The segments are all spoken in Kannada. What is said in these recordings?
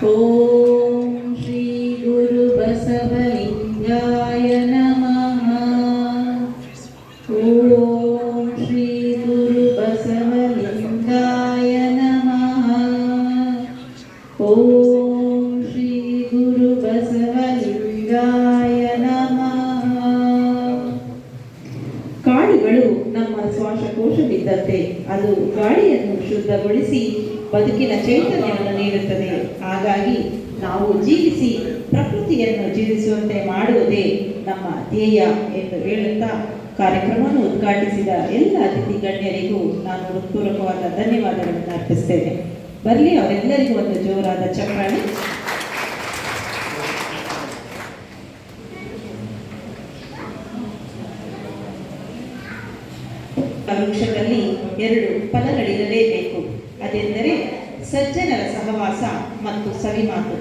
ॐ श्री गुरुबसवलिङ्गाय नमः ॐ श्री गुरुबसवलिङ्गाय नमः ॐ श्री गुरुबसवलिङ्गाय नमः ಕಾಡುಗಳು ನಮ್ಮ ಶ್ವಾಸಕೋಶವಿದ್ದಂತೆ ಅದು ಗಾಳಿಯನ್ನು ಶುದ್ಧಗೊಳಿಸಿ ಬದುಕಿನ ಚೈತನ್ಯವನ್ನು ನೀಡುತ್ತದೆ. ಹಾಗಾಗಿ ನಾವು ಜೀವಿಸಿ ಪ್ರಕೃತಿಯನ್ನು ಜೀವಿಸುವಂತೆ ಮಾಡುವುದೇ ನಮ್ಮ ಧ್ಯೇಯ ಎಂದು ಹೇಳುತ್ತಾ ಕಾರ್ಯಕ್ರಮವನ್ನು ಉದ್ಘಾಟಿಸಿದ ಎಲ್ಲ ಅತಿಥಿ ಗಣ್ಯರಿಗೂ ನಾನು ಹೃತ್ಪೂರ್ವಕವಾದ ಧನ್ಯವಾದಗಳನ್ನು ಅರ್ಪಿಸ್ತೇನೆ ಬರಲಿ, ಅವರೆಲ್ಲರಿಗೂ ಒಂದು ಜೋರಾದ ಚಪ್ಪಾಳೆ. ವೃಕ್ಷದಲ್ಲಿ ಎರಡು ಫಲಗಳಿರಲೇಬೇಕು. ಅದೆಂದರೆ ಸಜ್ಜನರ ಸಹವಾಸ ಮತ್ತು ಸವಿಮಾತು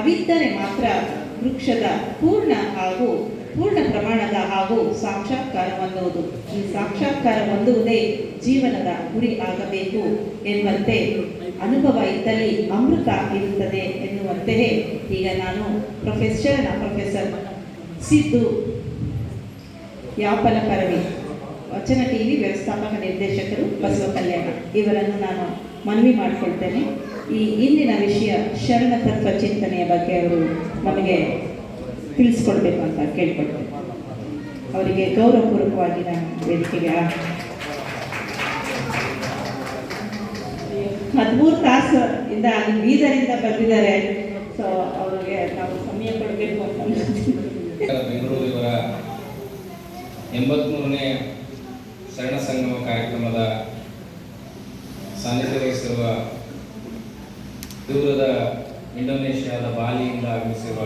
ಅವಿದ್ದರೆ ಮಾತ್ರ ವೃಕ್ಷದ ಪೂರ್ಣ ಹಾಗೂ ಪೂರ್ಣ ಪ್ರಮಾಣದ ಹಾಗೂ ಸಾಕ್ಷಾತ್ಕಾರ ಹೊಂದುವುದು. ಈ ಸಾಕ್ಷಾತ್ಕಾರ ಹೊಂದುವುದೇ ಜೀವನದ ಗುರಿ ಆಗಬೇಕು ಎನ್ನುವಂತೆ ಅನುಭವ ಇದ್ದಲ್ಲಿ ಅಮೃತ ಇರುತ್ತದೆ ಎನ್ನುವಂತೆಯೇ ಈಗ ನಾನು professor professor Siddu Yapalaparvi Vachana TV ವ್ಯವಸ್ಥಾಪಕ ನಿರ್ದೇಶಕರು ಬಸವ ಕಲ್ಯಾಣ. ಇವರನ್ನು ನಾನು ಮನವಿ ಮಾಡಿಕೊಳ್ತೇನೆ. ಈ ಇಂದಿನ ವಿಷಯ ಶರಣ ತತ್ವ ಚಿಂತನೆಯ ಬಗ್ಗೆ ಅವರು ನಮಗೆ ತಿಳಿಸ್ಕೊಡ್ಬೇಕು ಅಂತ ಕೇಳ್ಕೊಳ್ತೇನೆ. ಅವರಿಗೆ ಗೌರವಪೂರ್ವಕವಾಗಿ ನಾನು ವೇದಿಕೆಗೆ ಹದಿಮೂರು ತಾಸು ಇಂದ ಬೀದರಿಂದ ಬಂದಿದ್ದಾರೆ. ಸೊ ಅವರಿಗೆ ನಾವು ಸಮಯ ಕೊಡಬೇಕು ಅಂತ ಅನ್ಸುತ್ತೆ. ಬೆಂಗಳೂರು ಇವರ ಎಂಬತ್ಮೂರನೇ ಶರಣ ಸಂಗಮ ಕಾರ್ಯಕ್ರಮದ ಸಾನ್ನಿಧ್ಯ ವಹಿಸಿರುವ ದೂರದ ಇಂಡೋನೇಷ್ಯಾದ ಬಾಲಿಯಿಂದ ಆಗಮಿಸಿರುವ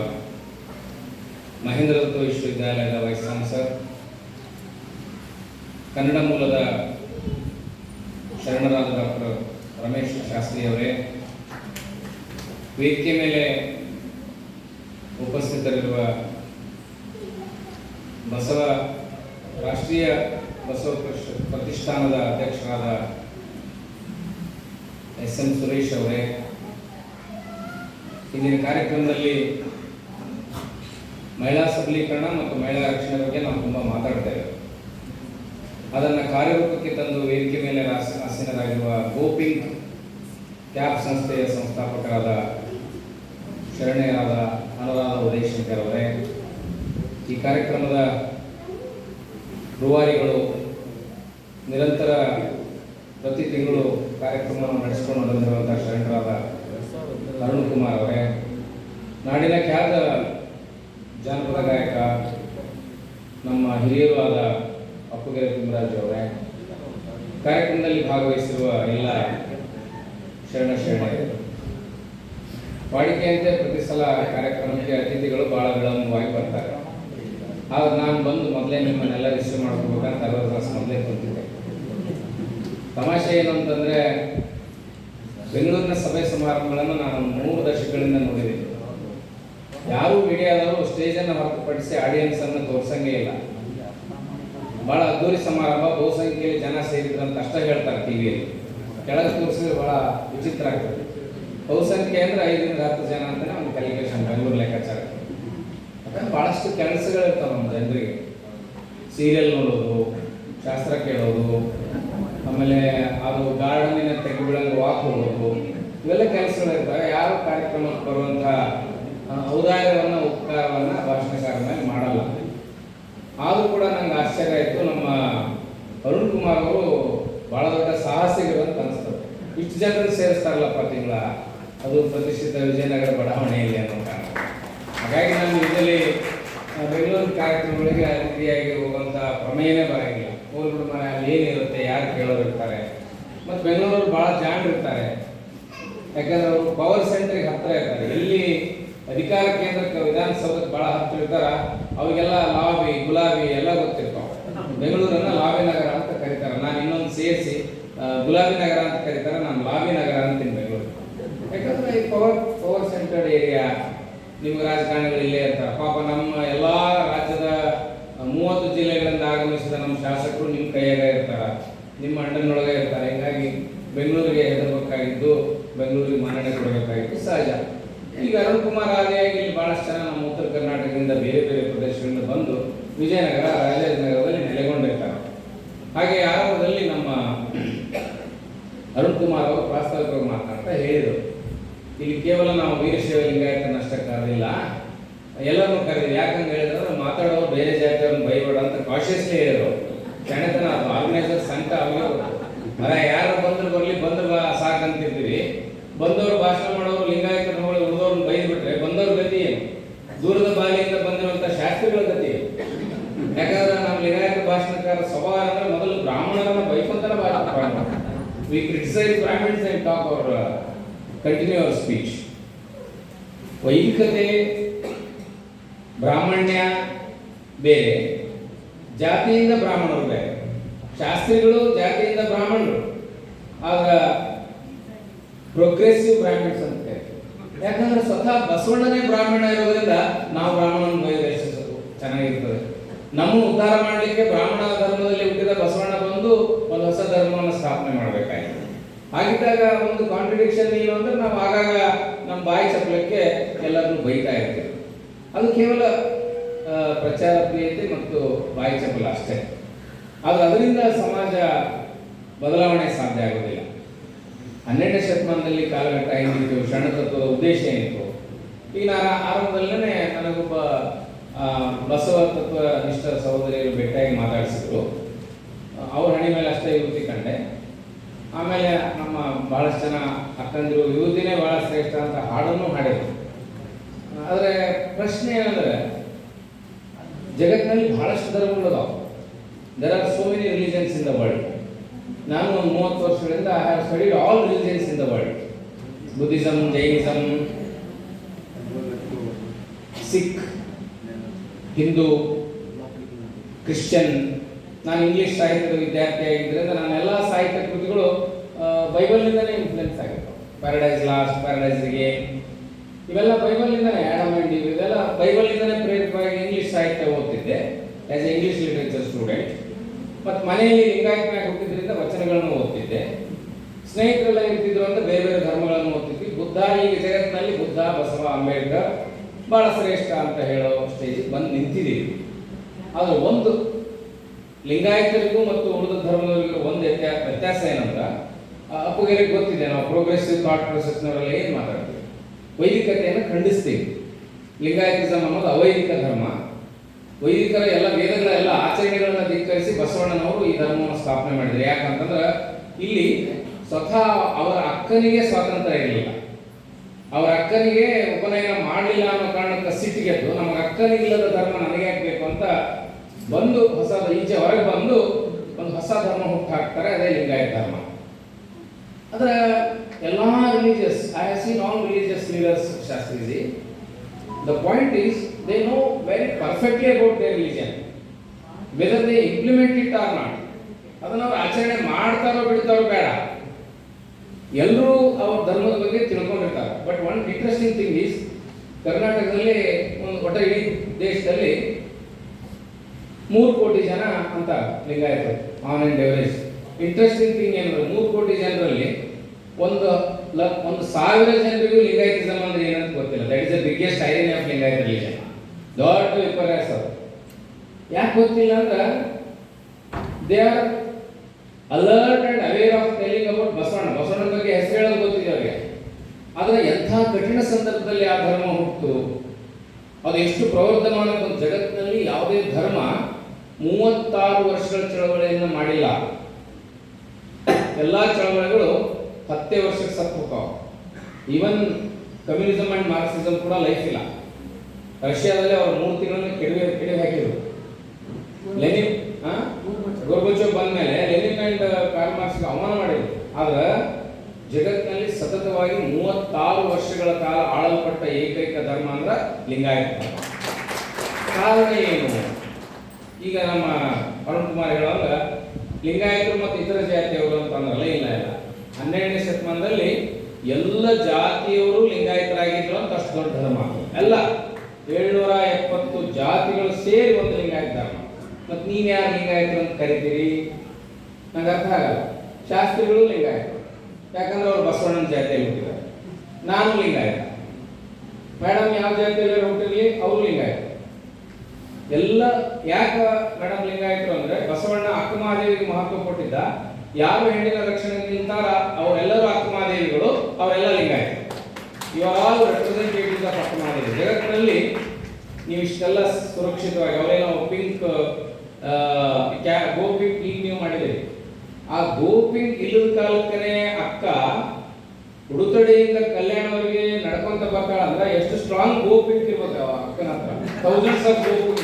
ಮಹೇಂದ್ರ ವಿಶ್ವವಿದ್ಯಾಲಯದ ವೈಸ್ ಚಾನ್ಸಲರ್, ಕನ್ನಡ ಮೂಲದ ಶರಣರಾದ ಡಾಕ್ಟರ್ ರಮೇಶ್ ಶಾಸ್ತ್ರಿ ಅವರೇ, ವೇದಿಕೆ ಮೇಲೆ ಉಪಸ್ಥಿತರಿರುವ ಬಸವ, ರಾಷ್ಟ್ರೀಯ ಬಸವ ಪ್ರತಿಷ್ಠಾನದ ಅಧ್ಯಕ್ಷರಾದ ಎಸ್ ಎಂ ಸುರೇಶ್ ಅವರೇ. ಇಂದಿನ ಕಾರ್ಯಕ್ರಮದಲ್ಲಿ ಮಹಿಳಾ ಸಬಲೀಕರಣ ಮತ್ತು ಮಹಿಳಾ ರಕ್ಷಣೆ ಬಗ್ಗೆ ನಾವು ತುಂಬ ಮಾತಾಡ್ತೇವೆ. ಅದನ್ನು ಕಾರ್ಯರೂಪಕ್ಕೆ ತಂದು ವೇದಿಕೆ ಮೇಲೆ ಆಸ- ಆಸೀನರಾಗಿರುವ ಗೋಪಿಂಗ್ ಕ್ಯಾಬ್ ಸಂಸ್ಥೆಯ ಸಂಸ್ಥಾಪಕರಾದ ಶರಣೆಯರಾದ ಅನುರಾಧ ಉದಯಶಂಕರ್ ಅವರೇ. ಈ ಕಾರ್ಯಕ್ರಮದ ರೂವಾರಿಗಳು ನಿರಂತರ ಪ್ರತಿ ತಿಂಗಳು ಕಾರ್ಯಕ್ರಮವನ್ನು ನಡೆಸಿಕೊಂಡು ಬಂದಿರುವಂಥ ಶರಣರಾದ ಅರುಣ್ ಕುಮಾರ್ ಅವರೇ, ನಾಡಿನ ಖ್ಯಾತ ಜಾನಪದ ಗಾಯಕ, ನಮ್ಮ ಹಿರಿಯರು ಆದ ಅಪ್ಪುಗೆರೆ ಅವರೇ, ಕಾರ್ಯಕ್ರಮದಲ್ಲಿ ಭಾಗವಹಿಸಿರುವ ಎಲ್ಲ ಶರಣ ಶರಣರು, ವಾಡಿಕೆಯಂತೆ ಪ್ರತಿ ಸಲ ಕಾರ್ಯಕ್ರಮಕ್ಕೆ ಅತಿಥಿಗಳು ಬಹಳ ವಿಳಂಬವಾಗಿ ಬರ್ತಾರೆ. ಆದ್ರೆ ನಾನು ಬಂದು ಮೊದಲೇ ನಿಮ್ಮನ್ನೆಲ್ಲ ರಿಸೀವ್ ಮಾಡ್ಕೋಬೇಕಂತ ಅರವತ್ತು ತಾಸು ಮೊದಲೇ ಕುಂತಿದ್ದೆ. ತಮಾಷೆ ಏನು ಅಂತಂದ್ರೆ ಬೆಂಗಳೂರಿನ ಸಭೆ ಸಮಾರಂಭಗಳನ್ನು ನಾನು ಮೂರು ದಶಕಗಳಿಂದ ನೋಡಿದ್ದೀನಿ ಯಾರು ಮೀಡಿಯಾದವರು ಸ್ಟೇಜನ್ನು ಹೊರತುಪಡಿಸಿ ಆಡಿಯನ್ಸ್ ಅನ್ನು ತೋರಿಸಂಗೇ ಇಲ್ಲ. ಬಹಳ ಅದ್ದೂರಿ ಸಮಾರಂಭ, ಬಹುಸಂಖ್ಯೆಯಲ್ಲಿ ಜನ ಸೇರಿದ್ರು ಅಂತ ಅಷ್ಟೇ ಹೇಳ್ತಾರೆ ಟಿವಿಯಲ್ಲಿ ಕೆಳಗೆ ತೋರಿಸಿದ್ರೆ ಬಹಳ ವಿಚಿತ್ರ ಆಗ್ತದೆ. ಬಹುಸಂಖ್ಯೆ ಅಂದ್ರೆ ಐದರಿಂದ ಹತ್ತು ಜನ ಅಂತಾನೆ ಒಂದು ಕಲಿಕೇಶನ್ ಬೆಂಗಳೂರು ಲೆಕ್ಕಾಚಾರ. ಬಹಳಷ್ಟು ಕೆಲಸಗಳು ಇರ್ತಾವೆ ನಮ್ಮ ಜನರಿಗೆ. ಸೀರಿಯಲ್ ನೋಡೋದು, ಶಾಸ್ತ್ರ ಕೇಳೋದು ಆಮೇಲೆ ಅದು ಗಾರ್ಡನಿನ ತೆಗೆಬಿಳಂಗೆ ವಾಕ್ ಹೋಗೋದು ಇವೆಲ್ಲ ಕೆಲಸಗಳು ಇರ್ತವೆ. ಯಾರು ಕಾರ್ಯಕ್ರಮಕ್ಕೆ ಬರುವಂತಹ ಔದಾರ್ಯವನ್ನು ಉಪಕಾರವನ್ನು ಭಾಷಣಕಾರ ಮೇಲೆ ಮಾಡಲ್ಲ. ಆದರೂ ಕೂಡ ನಂಗೆ ಆಶ್ಚರ್ಯ ಆಯಿತು. ನಮ್ಮ ಅರುಣ್ ಕುಮಾರ್ ಅವರು ಬಹಳ ದೊಡ್ಡ ಸಾಹಸಿಗಳು ಅಂತ ಅನಿಸ್ತದೆ ಇಷ್ಟು ಜನರು ಸೇರಿಸ್ತಾರಲ್ಲಪ್ಪ ತಿಂಗಳ ಅದು ಪ್ರತಿಷ್ಠಿತ ವಿಜಯನಗರ ಬಡಾವಣೆಯಲ್ಲಿ ಅನ್ನೋ ಕಾರಣ. ಹಾಗಾಗಿ ನಾನು ಇದರಲ್ಲಿ ಆ, ಬೆಂಗಳೂರು ಕಾರ್ಯಕ್ರಮಗಳಿಗೆ ಅತಿಥಿಯಾಗಿ ಹೋಗುವಂಥ ಪ್ರಮೇಯನೇ ಬರಂಗಿಲ್ಲ. ಹೋಗ್ಬಿಡು ಮನೆ, ಅಲ್ಲಿ ಏನಿರುತ್ತೆ, ಯಾರು ಕೇಳೋರು ಇರ್ತಾರೆ ಮತ್ತು ಬೆಂಗಳೂರು ಭಾಳ ಜಾಣ ಇರ್ತಾರೆ. ಯಾಕಂದ್ರೆ ಅವರು ಪವರ್ ಸೆಂಟ್ರಿಗೆ ಹತ್ತಿರ ಇರ್ತಾರೆ. ಇಲ್ಲಿ ಅಧಿಕಾರ ಕೇಂದ್ರಕ್ಕೆ ವಿಧಾನಸೌಧಕ್ಕೆ ಭಾಳ ಹತ್ತಿರ ಇರ್ತಾರ. ಅವಾಗೆಲ್ಲ ಲಾಬಿ, ಗುಲಾಬಿ ಎಲ್ಲ ಗೊತ್ತಿರ್ತಾವ. ಬೆಂಗಳೂರನ್ನ ಲಾಬಿ ನಗರ ಅಂತ ಕರೀತಾರೆ. ನಾನು ಇನ್ನೊಂದು ಸೇರಿಸಿ ಗುಲಾಬಿ ನಗರ ಅಂತ ಕರೀತಾರೆ. ನಾನು ಲಾಬಿ ನಗರ ಅಂತೀನಿ ಬೆಂಗಳೂರು. ಯಾಕಂದ್ರೆ ಈ ಪವರ್ ಪವರ್ ಸೆಂಟರ್ಡ್ ಏರಿಯಾ ನಿಮ್ಗೆ ರಾಜಕಾರಣಿಗಳು ಇಲ್ಲೇ ಇರ್ತಾರೆ. ಪಾಪ ನಮ್ಮ ಎಲ್ಲಾ ರಾಜ್ಯದ ಮೂವತ್ತು ಜಿಲ್ಲೆಗಳಿಂದ ಆಗಮಿಸಿದ ನಮ್ಮ ಶಾಸಕರು ನಿಮ್ಮ ಕೈಯಾಗ ಇರ್ತಾರ, ನಿಮ್ಮ ಅಣ್ಣನೊಳಗೆ ಇರ್ತಾರೆ. ಹಿಂಗಾಗಿ ಬೆಂಗಳೂರಿಗೆ ಹೆದರ್ಬೇಕಾಗಿದ್ದು ಬೆಂಗಳೂರಿಗೆ ಮನ್ನಣೆ ಕೊಡಬೇಕಾಗಿತ್ತು ಸಹಜ. ಈಗ ಅರುಣ್ ಕುಮಾರ್ ಆದಿಯಾಗಿ ಇಲ್ಲಿ ಭಾಳಷ್ಟು ಜನ ನಮ್ಮ ಉತ್ತರ ಕರ್ನಾಟಕದಿಂದ ಬೇರೆ ಬೇರೆ ಪ್ರದೇಶಗಳಿಂದ ಬಂದು ವಿಜಯನಗರ ರಾಜಾಜಿನಗರದಲ್ಲಿ ನೆಲೆಗೊಂಡಿರ್ತಾರೆ. ಹಾಗೆ ಆರಂಭದಲ್ಲಿ ನಮ್ಮ ಅರುಣ್ ಕುಮಾರ್ ಅವರು ಪ್ರಾಸ್ತಾವಿಕವಾಗಿ ಮಾತನಾಡ್ತಾ ಹೇಳಿದರು. ಇಲ್ಲಿ ಕೇವಲ ನಾವು ವೀರಶೈವ ಲಿಂಗಾಯತನಷ್ಟೇ ಎಲ್ಲರನ್ನೂ ಕರೆದಿಲ್ಲ ಯಾಕಂತ ಹೇಳಿದ್ರೆ ಮಾತಾಡೋರು ಬೇರೆ ಜಾತಿಯವ್ರನ್ನ ಬೈಬೇಡ ಅಂತ ಕಾಶಿಯಸ್ಲಿ ಹೇಳಿದ್ರು. ಸೆಣತನ ಅದು ಆರ್ಗನೈಸರ್ ಅವ್ರಿಗೆ ಅದ ಯಾರು ಬಂದ್ರು ಬರಲಿ, ಬಂದ್ರು ಬಾ ಸಾಕಂತಿರ್ತೀವಿ ಬಂದವರು ಭಾಷಣ ಮಾಡೋರು, ಲಿಂಗಾಯತರ ಉಳಿದವ್ರನ್ನ ಬೈದ್ಬಿಟ್ರೆ ಬಂದವ್ರ ಗತಿ ದೂರದ ಬಾಲಿಯಿಂದ ಬಂದಿರುವಂತ ಶಾಸ್ತ್ರಿಗಳ ಗತಿ? ಯಾಕಂದ್ರೆ ನಮ್ಮ ಲಿಂಗಾಯತ ಭಾಷಣಕಾರ ಸ್ವಭಾವ ಅಂದ್ರೆ ಮೊದಲು ಬ್ರಾಹ್ಮಣರನ್ನ ಬೈಕೊಂತಾನೆ ಭಾಷಣ we criticise Brahmins and talk our continue our speech ವೈದಿಕತೆ ಬ್ರಾಹ್ಮಣ್ಯ ಬೇರೆ, ಜಾತಿಯಿಂದ ಬ್ರಾಹ್ಮಣರು ಬೇರೆ. ಶಾಸ್ತ್ರಿಗಳು ಜಾತಿಯಿಂದ ಬ್ರಾಹ್ಮಣರು. ಆಗ ಪ್ರೋಗ್ರೆಸಿವ್ ಬ್ರಾಹ್ಮಣ್ಸ್ ಅಂತ ಯಾಕಂದ್ರೆ ಸ್ವತಃ ಬಸವಣ್ಣನೇ ಬ್ರಾಹ್ಮಣ ಇರೋದ್ರಿಂದ ನಾವು ಬ್ರಾಹ್ಮಣನ ಬಯಸಿಸೋದು ಚೆನ್ನಾಗಿರ್ತದೆ. ನಮ್ಮ ಉದ್ಧಾರ ಮಾಡಲಿಕ್ಕೆ ಬ್ರಾಹ್ಮಣ ಧರ್ಮದಲ್ಲಿ ಹುಟ್ಟಿದ ಬಸವಣ್ಣ ಬಂದು ಒಂದು ಹೊಸ ಧರ್ಮವನ್ನು ಸ್ಥಾಪನೆ ಮಾಡಬೇಕಾಗಿದೆ ಹಾಗಿದ್ದಾಗ ಒಂದು ಕಾಂಟ್ರಡಿಕ್ಷನ್ ಏನು ಅಂದ್ರೆ ನಾವು ಆಗಾಗ ನಮ್ಮ ಬಾಯಿ ಚಪ್ಪಲಕ್ಕೆ ಎಲ್ಲರನ್ನು ಬೈತಾ ಇರ್ತೀವಿ. ಅದು ಕೇವಲ ಪ್ರಚಾರ ಪ್ರಿಯತೆ ಮತ್ತು ಬಾಯಿ ಚಪಲ ಅಷ್ಟೇ. ಆದ್ರೆ ಅದರಿಂದ ಸಮಾಜ ಬದಲಾವಣೆ ಸಾಧ್ಯ ಆಗೋದಿಲ್ಲ. ಹನ್ನೆರಡನೇ ಶತಮಾನದಲ್ಲಿ ಕಾಲಘಟ್ಟ ಏನಿತ್ತು, ಶರಣತತ್ವದ ಉದ್ದೇಶ ಏನಿತ್ತು, ಈಗ ನಾನು ಆರಂಭದಲ್ಲೇ ನನಗೊಬ್ಬ ಬಸವ ತತ್ವ ನಿಷ್ಠ ಸಹೋದರಿಯರು ಭೇಟಿಯಾಗಿ ಮಾತಾಡಿಸಿದ್ರು. ಅವ್ರ ಹಣೆ ಮೇಲೆ ಅಷ್ಟೇ ಯುವತಿ ಕಂಡೆ. ಆಮೇಲೆ ನಮ್ಮ ಬಹಳಷ್ಟು ಜನ ಅಕ್ಕಂದಿರು, ಯುವತಿನೇ ಬಹಳ ಶ್ರೇಷ್ಠ ಅಂತ ಹಾಡನ್ನು ಹಾಡಿದ್ರು. ಆದರೆ ಪ್ರಶ್ನೆ ಏನಂದ್ರೆ ಜಗತ್ತಿನಲ್ಲಿ ಬಹಳಷ್ಟು ಧರ್ಮಗಳು ಅದಾವೆ. There are so many religions in the world ನಾನು ಒಂದು ಮೂವತ್ತು ವರ್ಷಗಳಿಂದ I have studied all religions in the world Buddhism Jainism Sikh Hindu Christian ನಾನು ಇಂಗ್ಲಿಷ್ ಸಾಹಿತ್ಯದ ವಿದ್ಯಾರ್ಥಿ ಆಗಿದ್ದರಿಂದ ನಾನು ಎಲ್ಲ ಸಾಹಿತ್ಯ ಕೃತಿಗಳು ಬೈಬಲ್ನಿಂದಲೇ ಇನ್ಫ್ಲುಯೆನ್ಸ್ ಆಗಿರ್ತವೆ ಪ್ಯಾರಡೈಸ್ ಲಾಸ್ಟ್ ಪ್ಯಾರಡೈಸ್ ಇವೆಲ್ಲ ಬೈಬಲ್ನಿಂದನೇ ಆಡಮ್ ಅಂಡ್ ಈವ್ ಇವೆಲ್ಲ ಬೈಬಲ್ನಿಂದನೇ ಪ್ರೇರಿತವಾಗಿ ಇಂಗ್ಲಿಷ್ ಸಾಹಿತ್ಯ ಓದ್ತಿದ್ದೆ as a English literature student ಮತ್ತು ಮನೆಯಲ್ಲಿ ಲಿಂಗಾಯತನಾಗಿ ಹುಟ್ಟಿದ್ರಿಂದ ವಚನಗಳನ್ನು ಓದ್ತಿದ್ದೆ. ಸ್ನೇಹಿತರೆಲ್ಲ ಇರ್ತಿದ್ರು ಅಂತ ಬೇರೆ ಬೇರೆ ಧರ್ಮಗಳನ್ನು ಓದ್ತಿದ್ವಿ. ಬುದ್ಧ ಈಗ ಜಗತ್ತಿನಲ್ಲಿ ಬುದ್ಧ, ಬಸವ, ಅಂಬೇಡ್ಕರ್ ಬಹಳ ಶ್ರೇಷ್ಠ ಅಂತ ಹೇಳೋ ಸ್ಟೇಜಿಗೆ ಬಂದು ನಿಂತಿದ್ದೀವಿ. ಆದರೆ ಒಂದು ಲಿಂಗಾಯತರಿಗೂ ಮತ್ತು ಉಳಿದ ಧರ್ಮದವರಿಗೂ ಒಂದು ವ್ಯತ್ಯಾಸ ಏನಂದ್ರೆ ಅಪ್ಪುಗೆರಿಗೆ ಗೊತ್ತಿದೆ, ನಾವು ಪ್ರೋಗ್ರೆಸಿವ್ ಥಾಟ್ ಪ್ರೊಸೆಸ್ನವರೆಲ್ಲ ಏನು ಮಾತಾಡ್ತೀವಿ? ವೈದಿಕತೆಯನ್ನು ಖಂಡಿಸ್ತೀವಿ. ಲಿಂಗಾಯತಿಸಮ್ ಅನ್ನೋದು ಅವೈದಿಕ ಧರ್ಮ. ವೈದಿಕರ ಎಲ್ಲ ವೇದಗಳ ಎಲ್ಲ ಆಚರಣೆಗಳನ್ನ ಧಿಕ್ಕರಿಸಿ ಬಸವಣ್ಣನವರು ಈ ಧರ್ಮವನ್ನು ಸ್ಥಾಪನೆ ಮಾಡಿದ್ರು. ಯಾಕಂತಂದ್ರೆ ಇಲ್ಲಿ ಸ್ವತಃ ಅವರ ಅಕ್ಕನಿಗೆ ಸ್ವಾತಂತ್ರ್ಯ ಇರಲಿಲ್ಲ. ಅವರ ಅಕ್ಕನಿಗೆ ಉಪನಯನ ಮಾಡಲಿಲ್ಲ ಅನ್ನೋ ಕಾರಣಕ್ಕೆ ಸಿಟ್ಟಿಗೆದ್ದು ನಮಗೆ ಅಕ್ಕನಿಗಿಲ್ಲದ ಧರ್ಮ ನನಗೆ ಹಾಕ್ಬೇಕು ಅಂತ ಬಂದು ಹೊಸ ಈಚೆ ಹೊರಗೆ ಬಂದು ಒಂದು ಹೊಸ ಧರ್ಮ ಹುಟ್ಟು ಹಾಕ್ತಾರೆ ಅದೇ ಲಿಂಗಾಯತ ಧರ್ಮ. ಅದರ ಎಲ್ಲ religious I have seen all religious leaders Shastriji the point is they know very perfectly about they religion whether they implement it or not ಅದನ್ನು ಅವ್ರು ಆಚರಣೆ ಮಾಡ್ತಾರೋ ಬಿಡ್ತಾರೋ ಬೇಡ. ಎಲ್ಲರೂ ಅವ್ರ ಧರ್ಮದ ಬಗ್ಗೆ ತಿಳ್ಕೊಂಡಿರ್ತಾರೆ. But one interesting thing is ಕರ್ನಾಟಕದಲ್ಲಿ ಒಂದು ಒಟ್ಟ ಇಡೀ ದೇಶದಲ್ಲಿ ಮೂರು ಕೋಟಿ ಜನ ಅಂತ ಲಿಂಗಾಯತರು online and average. Interesting thing ಏನಂದ್ರೆ, ಮೂರು ಕೋಟಿ ಜನರಲ್ಲಿ ಒಂದು ಒಂದು ಸಾವಿರ ಜನರಿಗೂ ಲಿಂಗಾಯತಿಸಮ್ ಅಂದ್ರೆ ಏನಂತ ಗೊತ್ತಿಲ್ಲ. That is the biggest irony of Lingayat religion ದೊಡ್ಡ ವಿಪರ್ಯಾಸ ಅದು. ಯಾಕೆ ಗೊತ್ತಿಲ್ಲ ಅಂದ್ರೆ they are alert and aware of telling about Basavanna. Basavanna ಬಗ್ಗೆ ಹೆಸರು ಹೇಳೋದು ಗೊತ್ತಿದೆ ಅವರಿಗೆ. ಆದರೆ ಎಂಥ ಕಠಿಣ ಸಂದರ್ಭದಲ್ಲಿ ಆ ಧರ್ಮ ಹುಟ್ಟು? ಅದು ಎಷ್ಟು ಪ್ರವರ್ಧಮಾನ ಒಂದು ಜಗತ್ತಿನಲ್ಲಿ ಯಾವುದೇ ಧರ್ಮ ಮೂವತ್ತಾರು ವರ್ಷಗಳ ಚಳವಳಿಯನ್ನು ಮಾಡಿಲ್ಲ. ಎಲ್ಲ ಚಳವಳಿಗಳು ಹತ್ತೇ ವರ್ಷಕ್ಕೆ ಸತ್ತು ಹೋಗ್ತಾವ. ಈವನ್ ಕಮ್ಯುನಿಸಮ್ ಅಂಡ್ ಮಾರ್ಕ್ಸಿಸಮ್ ಕೂಡ ಲೈಫ್ ಇಲ್ಲ. ರಷ್ಯಾದಲ್ಲಿ ಅವ್ರ ಮೂರು ತಿಂಗಳನ್ನು ಕೆಡವೆ ಕೆಡವೆ ಹಾಕಿದ್ರು. ಲೆನಿನ್ ಗೋರ್ಬಚೋವ್ ಬಂದ ಮೇಲೆ ಲೆನಿನ್ ಅಂಡ್ ಕಾರ್ಲ್ ಮಾರ್ಕ್ಸ್ಗೆ ಅವಮಾನ ಮಾಡಿದ್ರು. ಆದ್ರೆ ಜಗತ್ತಿನಲ್ಲಿ ಸತತವಾಗಿ ಮೂವತ್ತಾರು ವರ್ಷಗಳ ಕಾಲ ಆಳಲ್ಪಟ್ಟ ಏಕೈಕ ಧರ್ಮ ಅಂದ್ರೆ ಲಿಂಗಾಯತ. ಕಾರಣ ಏನು? ಈಗ ನಮ್ಮ ಅರುಣ್ ಕುಮಾರ್ ಹೇಳುವಾಗ ಲಿಂಗಾಯತರು ಮತ್ತು ಇತರ ಜಾತಿಯವರು ಅಂತ ಅಂದ್ರಲ್ಲ ಇಲ್ಲ ಇಲ್ಲ ಹನ್ನೆರಡನೇ ಶತಮಾನದಲ್ಲಿ ಎಲ್ಲ ಜಾತಿಯವರು ಲಿಂಗಾಯತರಾಗಿದ್ರು ಅಂತ ಅಷ್ಟು ದೊಡ್ಡ ಧರ್ಮ. ಎಲ್ಲ ಏಳ್ನೂರ ಎಪ್ಪತ್ತು ಜಾತಿಗಳು ಸೇರಿ ಒಂದು ಲಿಂಗಾಯತ ಧರ್ಮ. ಮತ್ತು ನೀನು ಯಾರು ಲಿಂಗಾಯತರು ಅಂತ ಕರಿತೀರಿ? ನಂಗೆ ಅರ್ಥ ಆಗಲ್ಲ. ಶಾಸ್ತ್ರಿಗಳು ಲಿಂಗಾಯತರು. ಯಾಕಂದ್ರೆ ಅವ್ರು ಬಸವಣ್ಣನ ಜಾತಿಯಲ್ಲಿ ಹುಟ್ಟಿದ್ದಾರೆ. ನಾನು ಲಿಂಗಾಯತ. ಮೇಡಮ್ ಯಾವ ಜಾತಿಯಲ್ಲಿ ಹುಟ್ಟಿರ್ಲಿ? ಅವರು ಲಿಂಗಾಯತ ಎಲ್ಲ ಯಾಕ ಮೇಡಮ್ ಲಿಂಗಾಯತರು ಅಂದ್ರೆ ಬಸವಣ್ಣ ಅಕ್ಕಮಹಾದೇವಿಗೆ ಮಹತ್ವ ಕೊಟ್ಟಿದ್ದ ಯಾರು ಹೆಣ್ಣಿನ ರಕ್ಷಣೆ ನಿಂತಾರ ಅವರೆಲ್ಲರೂ ಆತ್ಮಾದೇವಿಗಳು, ಅವರೆಲ್ಲ ಲಿಂಗಾಯತ ಇವರು ಆಫ್ ಅಕ್ಕಮಹಾದೇವಿ ಜಗತ್ತಿನಲ್ಲಿ ನೀವು ಇಷ್ಟೆಲ್ಲ ಸುರಕ್ಷಿತವಾಗಿ ಅವರೇನೋ ಪಿಂಕ್ ಗೋಪಿ ಈಗ ನೀವು ಮಾಡಿದ್ದೀರಿ. ಆ ಗೋಪಿಂಕ್ ಇಲ್ಲದ ಕಾಲಕ್ಕನೇ ಅಕ್ಕ ಉಡುತಡೆಯಿಂದ ಕಲ್ಯಾಣವರಿಗೆ ನಡ್ಕೊಂತ ಬರ್ತಾಳ ಅಂದ್ರೆ ಎಷ್ಟು ಸ್ಟ್ರಾಂಗ್ ಗೋಪಿಂಕ್ ಇರ್ಬೋದು ಅವ ಅಕ್ಕನ ಹತ್ರ. ಥೌಸಂಡ್ಸ್ ಆಫ್ ಗೋಪಿಂಗ್